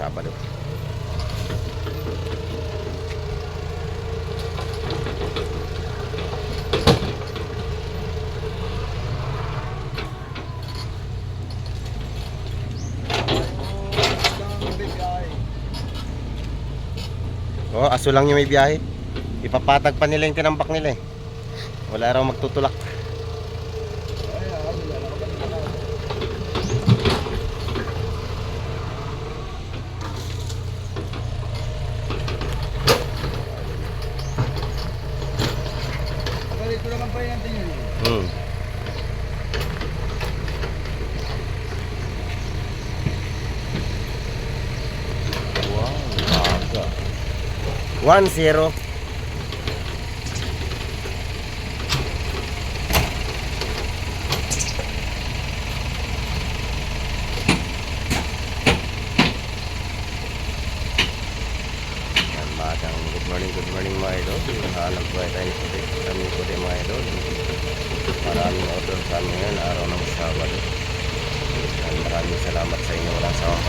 Sabado. Oh, aso lang yung may biyahe. Ipapatag pa nila yung tinambak nila eh. Wala raw magtutulak. Yan din yun. Hmm. Wow, aga. 1-0. Yan, magang good morning, good morning mga idol. Nakalag po tayo po po din mga idol. Maraming order sa ngayon, araw ng Sabado. Maraming salamat sa inyo. Walang. Yan.